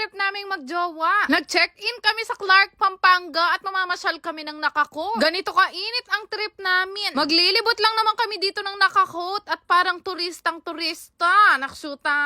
trip naming magjowa. Nag-check-in kami sa Clark, Pampanga at mamamasyal kami ng nakako. Ganito kainit ang trip namin. Maglilibot lang naman kami dito ng nakakot at parang turistang turista. Naksyuta.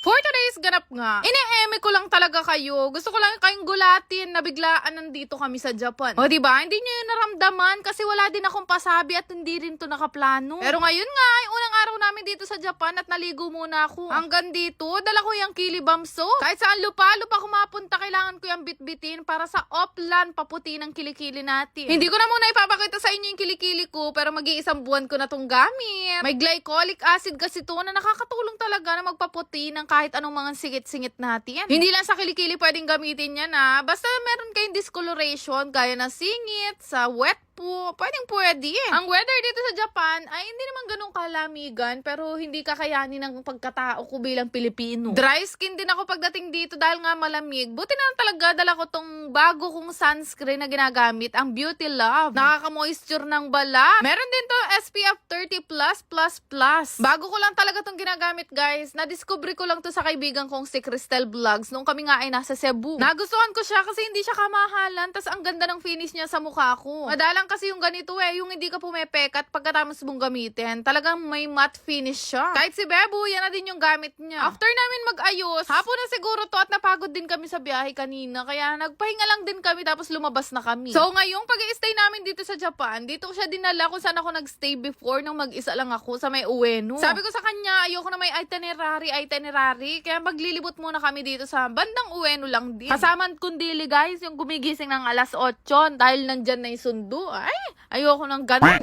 For today's ganap nga, ine-eme ko lang talaga kayo. Gusto ko lang kayong gulatin na biglaan nandito kami sa Japan. O diba, hindi nyo yun naramdaman kasi wala din akong pasabi at hindi rin to nakaplano. Pero ngayon nga, ay unang araw namin dito sa Japan at naligo muna ako. Hanggang dito, dala ko yung kilibamso. Kahit saan lupa-lupa ko mapunta, kailangan ko yung bitbitin para sa oplan paputi ng kilikili natin. Hindi ko na muna ipapakita sa inyo yung kilikili ko, pero mag-iisang buwan ko na tong gamit. May glycolic acid kasi to na nakakatulong talaga na magpaputi ng kahit anong mga singit-singit natin. Hindi lang sa kilikili pwedeng gamitin yan ha. Basta meron kayong discoloration, gaya ng singit, sa wet po, pwedeng pwede. Ang weather dito sa Japan ay hindi naman ganun kalamigan pero hindi kakayanin ng pagkatao ko bilang Pilipino. Dry skin din ako pagdating dito dahil nga malamig. Buti na lang talaga dala ko tong bago kong sunscreen na ginagamit, ang Beauty Love. Nakaka-moisture ng bala. Meron din to SPF 30 plus plus plus. Bago ko lang talaga tong ginagamit guys. Na-discover ko lang to sa kaibigan kong si Cristel Vlogs nung kami nga ay nasa Cebu. Nagustuhan ko siya kasi hindi siya kamahalan tas ang ganda ng finish niya sa mukha ko. Madalang kasi yung ganito eh, yung hindi ka pumepekat pagkatapos mong gamitin. Talagang may matte finish siya. Kahit si Bebo, yan na din yung gamit niya. After namin mag-ayos, hapon na siguro to at napagod din kami sa biyahe kanina. Kaya nagpahinga lang din kami tapos lumabas na kami. So ngayong pag stay namin dito sa Japan, dito ko siya dinala kung saan ako nagstay before nung mag-isa lang ako sa may Ueno. Sabi ko sa kanya, ayoko na may itinerary, itinerary. Kaya maglilibot muna kami dito sa bandang Ueno lang din. Kasaman kundili guys, yung gumigising ng alas 8 dahil nandyan na yung sundo. Ay, ayoko ng ganun.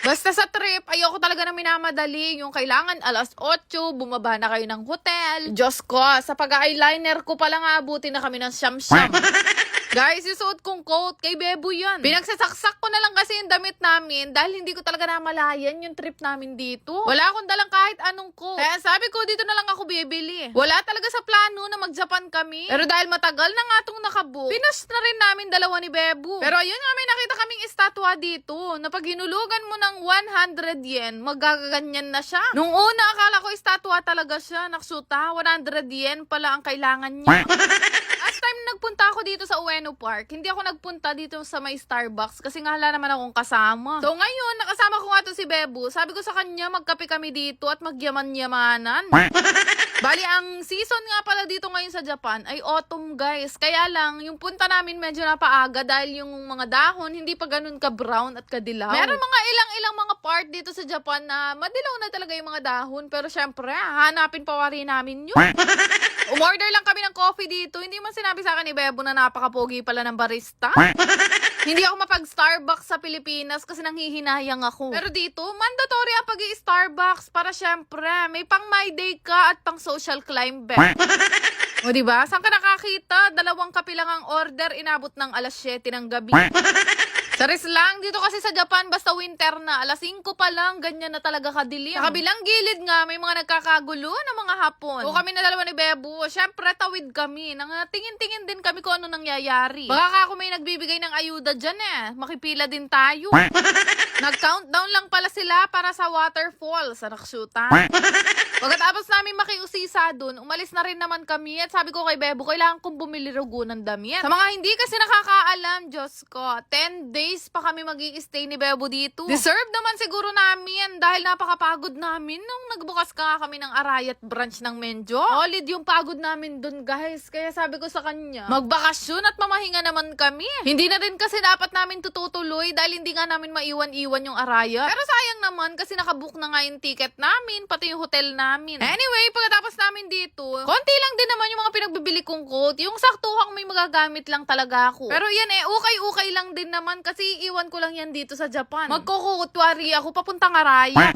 Basta sa trip, ayoko talaga na minamadali. Yung kailangan alas 8, bumaba na kayo ng hotel. Diyos ko, sa pag-eyeliner ko palang abutin na kami ng siyam-siyam. Guys, isuot kong coat kay Bebo yan. Pinagsasaksak ko na lang kasi yung damit namin dahil hindi ko talaga namalayan yung trip namin dito. Wala akong dalang kahit anong coat. Kaya sabi ko, dito na lang ako bibili. Wala talaga sa plano na mag-Japan kami. Pero dahil matagal na nga itong nakabook, pinas na rin namin dalawa ni Bebo. Pero ayun nga, may nakita kaming estatwa dito na pag hinulugan mo ng 100 yen, magaganyan na siya. Nung una, akala ko estatwa talaga siya. Naksuta, 100 yen pala ang kailangan niya. Time nagpunta ako dito sa Ueno Park, hindi ako nagpunta dito sa may Starbucks kasi nga wala naman akong kasama. So ngayon, nakasama ko nga to si Bebo. Sabi ko sa kanya, magkape kami dito at magyaman-yamanan. Bali, ang season nga pala dito ngayon sa Japan ay autumn, guys. Kaya lang, yung punta namin medyo napaaga dahil yung mga dahon hindi pa ganun ka-brown at kadilaw. Meron mga ilang-ilang mga part dito sa Japan na madilaw na talaga yung mga dahon. Pero syempre, hanapin pa rin namin yun. Umorder lang kami ng coffee dito. Hindi man sinabi sa akin ni Bebo na napaka-pogi pala ng barista. Hindi ako mapag-Starbucks sa Pilipinas kasi nanghihinayang ako. Pero dito, mandatory ang pag starbucks para syempre, may pang my day ka at pang social climb bet. o diba? Saan ka nakakita? Dalawang kape lang ang order, inabot ng alas 7 ng gabi. Charis lang, dito kasi sa Japan, basta winter na, alas 5 pa lang, ganyan na talaga kadilim. Sa kabilang gilid nga, may mga nagkakagulo na mga hapon. O kami na dalawa ni Bebo, syempre tawid kami, nang tingin-tingin din kami kung ano nangyayari. Baka ka ako may nagbibigay ng ayuda dyan eh, makipila din tayo. Nag-countdown lang pala sila para sa waterfall sa Naksyuta. Pagkatapos namin makiusisa dun, umalis na rin naman kami at sabi ko kay Bebo, kailangan kong bumili rugo ng damit. Sa mga hindi kasi nakakaalam, Diyos ko, 10 days pa kami mag stay ni Bebo dito. Deserve naman siguro namin dahil napakapagod namin nung nagbukas ka kami ng Arayat branch ng Menjo. Solid yung pagod namin dun guys. Kaya sabi ko sa kanya, magbakasyon at mamahinga naman kami. Hindi na rin kasi dapat namin tututuloy dahil hindi nga namin maiwan-iwan yung Arayat. Pero sayang naman kasi nakabook na nga yung ticket namin, pati yung hotel namin. Anyway, pagkatapos namin dito, konti lang din naman yung mga pinagbibili kong coat. Yung saktuhang may magagamit lang talaga ako. Pero yan eh, ukay-ukay lang din naman kasi iwan ko lang yan dito sa Japan. Magkukutwari ako papuntang Araya.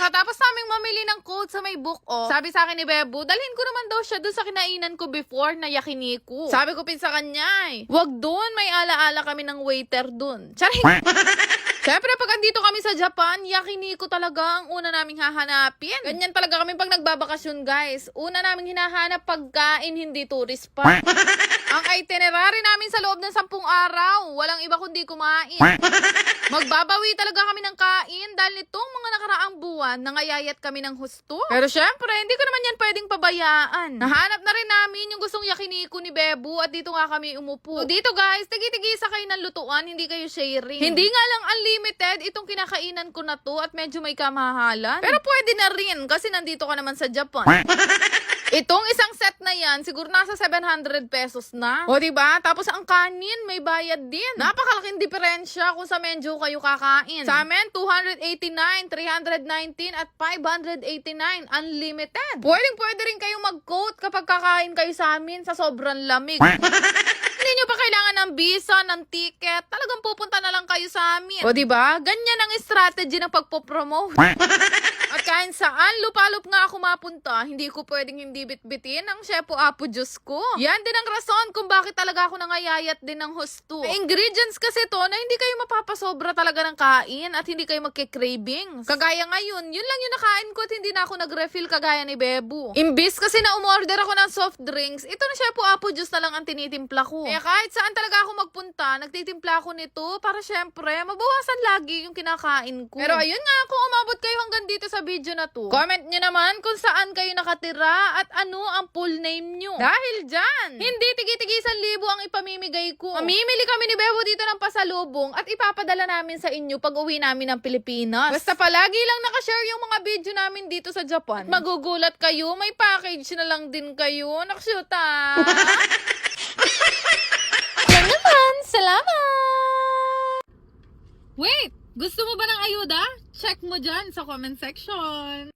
Katapos naming mamili ng coat sa may book off, sabi sa akin ni Bebo, dalhin ko naman daw siya doon sa kinainan ko before na yakiniku. Sabi ko pin sa kanya, eh, wag doon, may alaala kami ng waiter doon. Charing! Siyempre, pag andito kami sa Japan, yakiniko talaga ang una naming hahanapin. Ganyan talaga kami pag nagbabakasyon, guys. Una naming hinahanap pagkain, hindi tourist pa. ang itinerary namin sa loob ng sampung araw, walang iba kundi kumain. Magbabawi talaga kami ng kain dahil nitong mga nakaraang buwan, nangayayat kami ng husto. Pero syempre, hindi ko naman yan pwedeng pabayaan. Nahanap na rin namin yung gustong yakiniko ni Bebu at dito nga kami umupo. So dito guys, tigi-tigisa kayo ng lutuan, hindi kayo sharing. Hindi nga lang unlimited itong kinakainan ko na to at medyo may kamahalan. Pero pwede na rin kasi nandito ka naman sa Japan. Itong isang set na yan, siguro nasa 700 pesos na. O, di ba? Tapos ang kanin, may bayad din. Napakalaking diferensya kung sa menu kayo kakain. Sa amin, 289, 319, at 589. Unlimited. Pwedeng pwede rin kayo mag-coat kapag kakain kayo sa amin sa sobrang lamig. Hindi nyo pa kailangan ng visa, ng ticket. Talagang pupunta na lang kayo sa amin. O, di ba? Ganyan ang strategy ng pagpopromote. Kahit saan, lupalop nga ako mapunta, hindi ko pwedeng hindi bitbitin ang Shepo Apo Diyos ko. Yan din ang rason kung bakit talaga ako nangayayat din ng husto. May ingredients kasi to na hindi kayo mapapasobra talaga ng kain at hindi kayo magke-cravings. Kagaya ngayon, yun lang yung nakain ko at hindi na ako nag-refill kagaya ni Bebu. Imbis kasi na umorder ako ng soft drinks, ito na Shepo Apo Diyos na lang ang tinitimpla ko. Kaya kahit saan talaga ako magpunta, nagtitimpla ako nito para syempre mabawasan lagi yung kinakain ko. Pero ayun nga, kung umabot kayo hanggang dito sa video na to, comment nyo naman kung saan kayo nakatira at ano ang full name nyo. Dahil dyan, hindi tigi-tigi isang libo ang ipamimigay ko. Mamimili kami ni Bebo dito ng pasalubong at ipapadala namin sa inyo pag uwi namin ng Pilipinas. Basta palagi lang nakashare yung mga video namin dito sa Japan. Magugulat kayo, may package na lang din kayo. Nakshuta! Yan naman, salamat! Wait! Gusto mo ba ng ayuda? Check mo dyan sa comment section.